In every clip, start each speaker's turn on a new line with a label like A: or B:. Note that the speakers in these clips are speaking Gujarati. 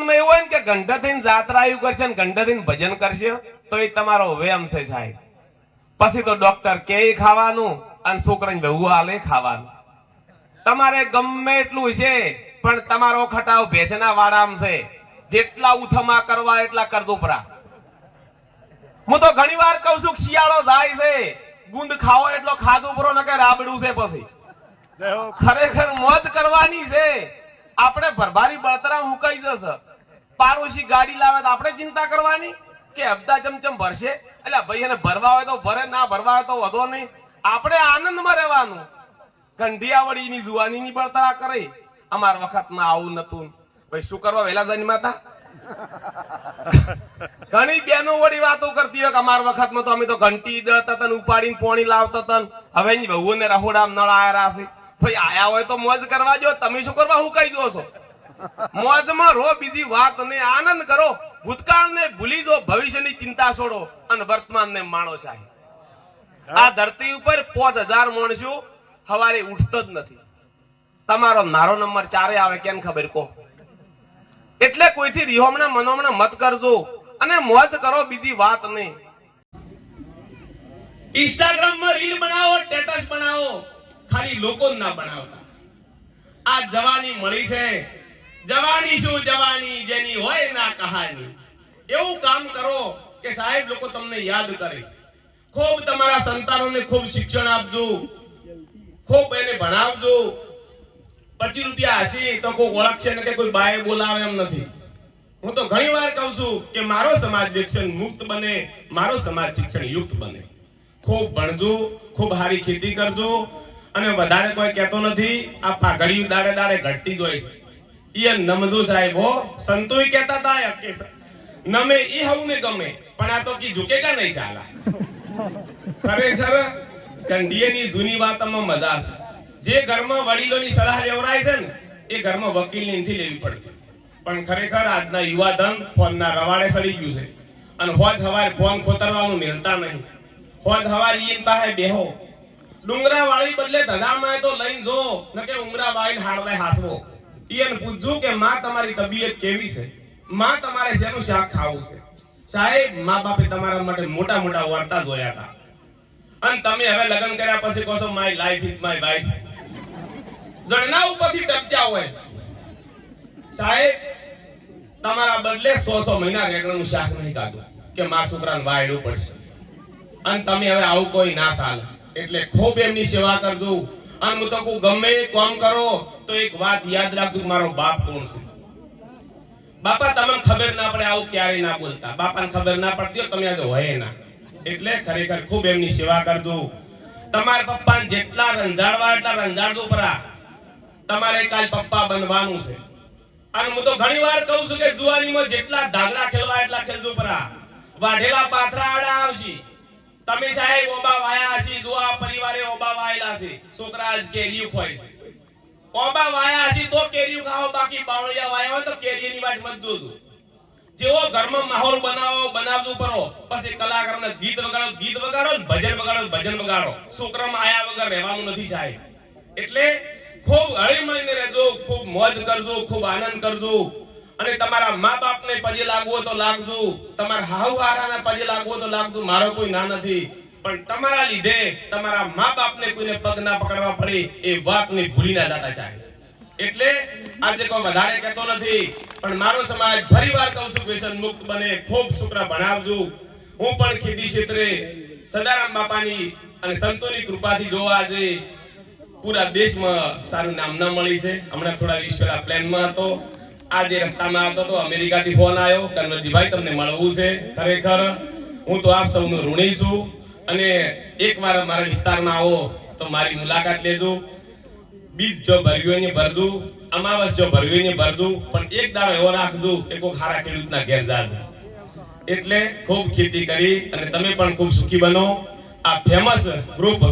A: મનમાં એવું હોય ને કે ઘંટા થઈને જાત્રા આવ્યું કરશે ને ઘંટા થઈને ભજન કરશે તો એ તમારો વ્યાયામ છે સાહેબ. પછી તો ડોક્ટર કે ખાવાનું અને છોકરાને વહુ આલે ખાવાનું. તમારે ગમે એટલું છે પણ તમારો ખટાવ ભેંસના વાળામ છે. જેટલા ઉથમા કરવા એટલા કરદો પરા હું તો ઘણી વાર કઉ છું શિયાળો જાય છે ગુંદ ખાવો એટલો ખાધું પરો નકે રાબડું છે પછી. ખરેખર મોજ કરવાની છે. આપણે ભરભારી બળતરા મુકાઈ જશે? પાડોશી ગાડી લાવે તો આપણે ચિંતા કરવાની? કે હપ્તા ચમચમ ભરશે? એટલે ભાઈ એને ભરવા હોય તો ભરે, ના ભરવા હોય તો વધો નહીં. આપણે આનંદમાં રહેવાનું. કંઢિયાવળીની જુવાનીની બળતરા કરે. અમાર વખતમાં આવું નતું ભાઈ, શું કરવા વહેલા જન્માતા ઘણી બેનો વળી વાતો કરતી હોય કે અમાર વખતમાં તો અમે તો ઘંટી દળતા તન ઉપાડીને પોણી લાવતા તન હવે વહુને રહોડામ નળ આયા છે. ભાઈ, આયા હોય તો મોજ કરવા જો તમે શું કરવા હું કહી દો છો? મોજમાં રહો બીજી વાત ને આનંદ કરો. ભૂતકાળને ભૂલી જો ભવિષ્યની ચિંતા છોડો. અને વર્તમાનને માણો સાહેબ. આ ધરતી ઉપર પોચ હજાર માણસો સવારે ઉઠતો જ નથી. તમારો નારો નંબર ચારે આવે, કેમ ખબર કો એટલે કોઈથી રિહોમણા મનોમણા મત કરજો. અને મોજ કરો બીજી વાત નહીં ઇન્સ્ટાગ્રામમાં રીલ બનાવો સ્ટેટસ બનાવો. ખાલી લોકો ના બનાવતા. આ જવાની મળી છે. જવાની શું જવાની, જેની હોય ના કહાની. એવું કામ કરો કે સાહેબ લોકો તમને યાદ કરે. ખૂબ તમારા સંતાનોને ખૂબ શિક્ષણ આપજો. ખૂબ એને ભણાવજો. પચીસ રૂપિયા હશે તો કોઈ ઓળખશે ને કે કોઈ બાએ બોલાવે એમ નથી. હું તો ઘણી વાર કહું છું કે મારો સમાજ શિક્ષણ મુક્ત બને, મારો સમાજ શિક્ષણ યુક્ત બને. ખૂબ ભણજો, ખૂબ સારી ખેતી કરજો. અને વધારે કોઈ કહેતો નથી, આ પાઘડી દાડે દાડે ઘટતી જ હોય છે. ઈ નમદુ સાહેબ હો. સંતોય કહેતા હતા કે નમે એ હવું ને ગમે, પણ આ તો કી ઝુકેગા નહીં સાલા. ખરેખર કંઢીએની જૂની વાતમાં મજા છે. જે ઘરમાં વડીલોની સલાહ લેવરાય છે ને, એ ઘરમાં વકીલની નથી લેવી પડતી. પણ ખરેખર આજના યુવા ધન ફોનના રવાડે સડી ગયું છે. અને હોજ હવાર ફોન ખોતરવાનું મિલતા નહીં. હોજ હવાર ઈન પાસે બેહો. ડુંગરા વાળી બદલે ધજામાં તો લઈને જો, નકે ઉંગરા વાળીને હાડવે હાસવો. ઈયન પૂછજો કે માં તમારી તબિયત કેવી છે? માં તમારે શેનું શાક ખાવું છે? સાહેબ, મા બાપે તમારા માટે મોટા મોટા વાર્તા જોયા હતા. અને તમે હવે લગ્ન કર્યા પછી કહો છો my life is my wife જણના ઉપરથી ટપચા હોય. સાહેબ, તમારા બદલે સો સો મહિના રેગણનું શાક નહીં ખાધું, કે મારા છોકરાને વાયડું પડશે. અને તમે હવે આવું કોઈ ના સાલ. એટલે ખૂબ એમની સેવા કરજો. અને હું તો કહું, ગમે કામ કરો, તો એક વાત યાદ રાખજો મારો બાપ કોણ છે? બાપા, તમને ખબર ના પડે આવું ક્યારે ના બોલતા. બાપાને ખબર ના પડતી હોય તમે આજે હોય ના. એટલે ખરેખર ખૂબ એમની સેવા કરજો. તમારા પપ્પાને જેટલા રંજાડવા એટલા રંજાડજો પરા. તમારે કાલ પપ્પા બનવાનું છે. અને હું તો ઘણી વાર કહું છું કે જુવાનીમાં જેટલા ધાગડા ખેલવા એટલા ખેલજો પરા. વાઢેલા પાથરા આડા આવશે. તમે સાહેબ ઓબા વાયા છે, જો આ પરિવારે ઓબા વાયેલા છે, છોકરા આજ કેરીયું ખોય છે. ઓબા વાયા છે તો કેરીયું ખાઓ, બાકી બાવળિયા વાયા હોય તો કેરીની વાટ મત જોજો જેવો ઘરમાં માહોલ બનાવો, બનાવજો પરો પછી કલાકારને ગીત વગાડો ગીત વગાડો ભજન વગાડો ભજન વગાડો. છોકરામાં આયા વગર રહેવાનું નથી સાહેબ. એટલે ખૂબ હળી મળીને રહેજો, ખૂબ મોજ કરજો, ખૂબ આનંદ કરજો. અને તમારા મા બાપને પજે લાગવો તો લાગજો. તમારા હાહુ ને પગે લાગવો તો લાગજો. મારો કોઈ ના નથી. પણ તમારા લીધે તમારા મા બાપને કોઈને પગ ના પકડવા પડે એ વાતને ભૂલી ના જતા સાહેબ એટલે આજે કોઈ વધારે કહેતો નથી, પણ મારો સમાજ ફરીવાર કહું છું, વ્યસન મુક્ત બને, ખૂબ શુક્ર ભણાવજો. હું પણ ખેતી ક્ષેત્રે સદારામ બાપાની અને સંતોની કૃપાથી જોવા આજે પૂરા દેશમાં સારું નામ ના મળી છે. હમણાં થોડા દિવસ પહેલા પ્લેનમાં હતો. આજે રસ્તામાં આવતો તો અમેરિકાથી ફોન આવ્યો કન્વરજીભાઈ તમને મળવું છે ખરેખર? હું તો આપ સૌનો ઋણી છું અને એકવાર મારા વિસ્તારમાં આવો તો મારી મુલાકાત લેજો. બીજ જો ભર્યું એને ભરજો, અમાવસ જો ભર્યું એને ભરજો, પણ એક દાડો એવો રાખજો કે કોઈ ખારા ખેડૂતના ઘેર જાજો. એટલે ખૂબ ખેતી કરી અને તમે પણ ખૂબ સુખી બનો. આ ફેમસ ગ્રુપ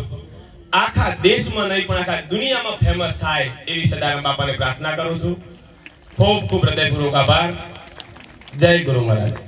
A: આખા દેશમાં નહીં પણ આખા દુનિયામાં ફેમસ થાય એવી સદારામ બાપાને પ્રાર્થના કરું છું. ખૂબ ખૂબ હૃદયપૂર્વક આભાર જય ગુરુ મહારાજ